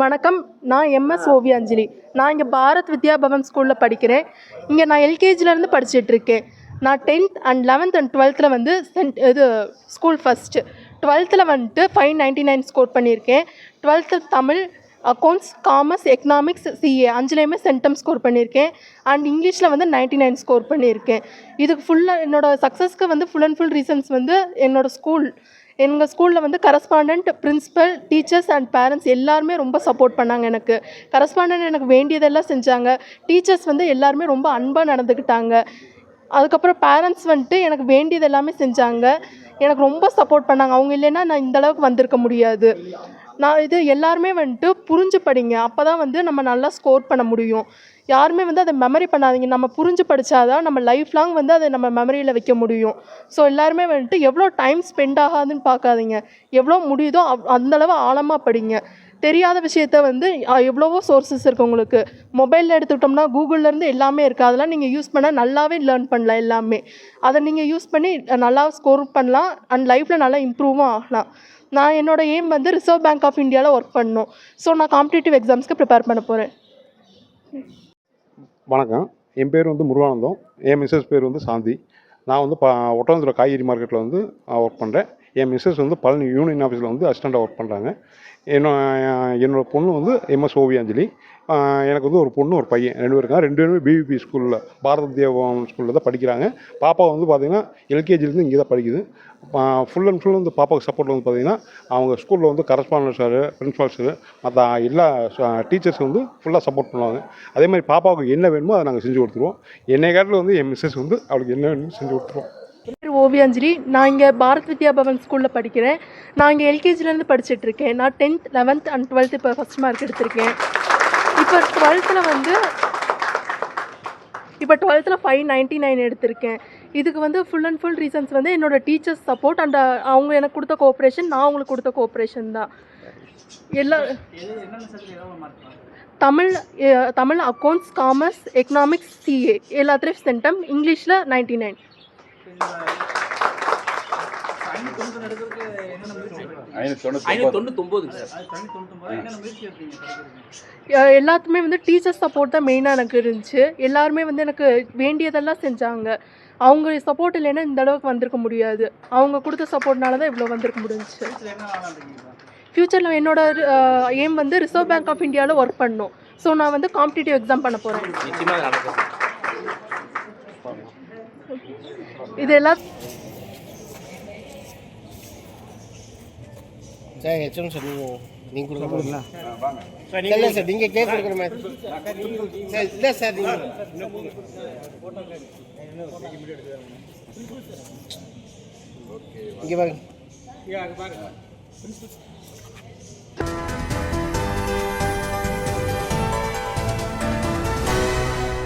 வணக்கம் நான் எம்எஸ் ஓவியாஞ்சலி. நான் இங்கே பாரத் வித்யா பவன் ஸ்கூலில் படிக்கிறேன். இங்கே நான் எல்கேஜிலேருந்து படிச்சிட்ருக்கேன் நான் டென்த் அண்ட் லெவன்த் அண்ட் டுவெல்த்தில் வந்து சென்ட் இது ஸ்கூல் ஃபஸ்ட்டு டுவெல்த்தில் வந்துட்டு ஃபைவ் நைன்ட்டி நைன் ஸ்கோர் பண்ணியிருக்கேன் twelfth Tamil accounts commerce economics CA அஞ்சுலேயுமே centum score பண்ணியிருக்கேன். அண்ட் இங்கிலீஷில் வந்து நைன்ட்டி நைன் ஸ்கோர் பண்ணியிருக்கேன் இதுக்கு ஃபுல்லாக என்னோடய சக்ஸஸ்க்கு வந்து ஃபுல் அண்ட் ஃபுல் ரீசன்ஸ் வந்து என்னோடய ஸ்கூல் எங்கள் ஸ்கூலில் வந்து correspondent principal teachers and parents எல்லாருமே ரொம்ப சப்போர்ட் பண்ணாங்க எனக்கு. கரஸ்பாண்டன்ட் எனக்கு வேண்டியதெல்லாம் செஞ்சாங்க. டீச்சர்ஸ் வந்து எல்லாருமே ரொம்ப அன்பாக நடந்துக்கிட்டாங்க. அதுக்கப்புறம் பேரண்ட்ஸ் வந்துட்டு எனக்கு வேண்டியது எல்லாமே செஞ்சாங்க. எனக்கு ரொம்ப சப்போர்ட் பண்ணாங்க. அவங்க இல்லைன்னா நான் இந்த அளவுக்கு வந்திருக்க முடியாது. நான் இது எல்லாருமே வந்துட்டு புரிஞ்சு படிங்க அப்போ தான் வந்து நம்ம நல்லா ஸ்கோர் பண்ண முடியும். யாருமே வந்து அதை மெமரி பண்ணாதீங்க. நம்ம புரிஞ்சு படித்தாதான் நம்ம லைஃப் லாங் வந்து அதை நம்ம மெமரியில் வைக்க முடியும். ஸோ எல்லாருமே வந்துட்டு எவ்வளோ டைம் ஸ்பெண்ட் ஆகாதுன்னு பார்க்காதீங்க. எவ்வளோ முடியுதோ அவ் அந்தளவு ஆழமாக படிங்க. தெரியாத விஷயத்த வந்து எவ்வளவோ சோர்சஸ் இருக்குது உங்களுக்கு. மொபைலில் எடுத்துக்கிட்டோம்னா கூகுள்லேருந்து எல்லாமே இருக்குது அதெல்லாம் நீங்கள் யூஸ் பண்ணால் நல்லாவே லேர்ன் பண்ணலாம் எல்லாமே. அதை நீங்கள் யூஸ் பண்ணி நல்லா ஸ்கோர் பண்ணலாம். அண்ட் லைஃப்பில் நல்லா இம்ப்ரூவும் ஆகலாம். நான் என்னோட எய்ம் வந்து ரிசர்வ் பேங்க் ஆஃப் இந்தியாவில் ஒர்க் பண்ணணும். ஸோ நான் காம்படிட்டிவ் எக்ஸாம்ஸ்க்கு ப்ரிப்பேர் பண்ண போகிறேன் வணக்கம். என் பேர் வந்து முருகானந்தம். என் மிஸ்ஸஸ் பேர் வந்து சாந்தி. நான் வந்து ப ஒட்டந்தூர் காய்கறி மார்க்கெட்டில் வந்து ஒர்க் பண்ணுறேன் என் மிஸ்ஸஸ் வந்து பழனி யூனியன் ஆஃபீஸில் வந்து அசிஸ்டண்ட்டாக ஒர்க் பண்ணுறாங்க என்னோ என்னோட பொண்ணு வந்து எம்எஸ் ஓவியாஞ்சலி. எனக்கு வந்து ஒரு பொண்ணு ஒரு பையன். ரெண்டு பேரும் ரெண்டு பேருமே பிவிபி ஸ்கூலில் பாரத தேவன் ஸ்கூலில் தான் படிக்கிறாங்க. பாப்பா வந்து பார்த்திங்கன்னா எல்கேஜிலேருந்து இங்கே தான் படிக்குது. ஃபுல் அண்ட் ஃபுல் வந்து பாப்பாவுக்கு சப்போர்ட் வந்து பார்த்திங்கன்னா அவங்க ஸ்கூலில் வந்து கரஸ்பாண்டன்ட் சார் பிரின்ஸ்பால் சார் மற்ற எல்லா டீச்சர்ஸ் வந்து ஃபுல்லாக சப்போர்ட் பண்ணுவாங்க. அதே மாதிரி பாப்பாவுக்கு என்ன வேணுமோ அதை நாங்கள் செஞ்சு கொடுத்துருவோம். என்னை காட்டில் வந்து என் மிஸ்ஸஸ் வந்து அவளுக்கு என்ன வேணுமோ செஞ்சு கொடுத்துருவோம். பேர் ஓவியாஞ்சலி. நான் இங்கே பாரத் வித்யா பவன் ஸ்கூலில் படிக்கிறேன். நான் இங்கே எல்கேஜிலேருந்து படிச்சிட்ருக்கேன் நான் டென்த் லெவன்த் அண்ட் டுவெல்த் இப்போ ஃபஸ்ட் மார்க் எடுத்திருக்கேன். இப்போ டுவெல்த்தில் வந்து இப்போ டுவெல்த்தில் ஃபைவ் நைன்ட்டி நைன் எடுத்திருக்கேன். இதுக்கு வந்து ஃபுல் அண்ட் ஃபுல் ரீசன்ஸ் வந்து என்னோட டீச்சர்ஸ் சப்போர்ட் அண்ட் அவங்க எனக்கு கொடுத்த கோஆப்ரேஷன் நான் அவங்களுக்கு கொடுத்த கோஆப்ரேஷன் தான். எல்லா Tamil Tamil accounts commerce economics CA எல்லாத்துலேயும் சென்டம் இங்கிலீஷில் நைன்ட்டி நைன் எல்லாத்துமே வந்து டீச்சர்ஸ் சப்போர்ட் தான் மெயினாக எனக்கு இருந்துச்சு. எல்லாருமே வந்து எனக்கு வேண்டியதெல்லாம் செஞ்சாங்க. அவங்க சப்போர்ட் இல்லைன்னா இந்த அளவுக்கு வந்திருக்க முடியாது. அவங்க கொடுத்த சப்போர்ட்னால தான் இவ்வளோ வந்திருக்க முடிஞ்சுச்சு. ஃப்யூச்சரில் என்னோட எய்ம் வந்து ரிசர்வ் பேங்க் ஆஃப் இந்தியாவில் ஒர்க் பண்ணணும் ஸோ நான் வந்து காம்படிட்டிவ் எக்ஸாம் பண்ண போகிறேன் நிச்சயமா அது நடக்கும் இது எல்லாம் சார் ஹெச்எம் சார் நீங்கள் நீங்கள் கொடுக்க போகிறீங்களா இல்லை சார் நீங்கள் கேக் கொடுக்குற மாதிரி சார் இல்லை சார் நீங்கள் இங்கே பாருங்க.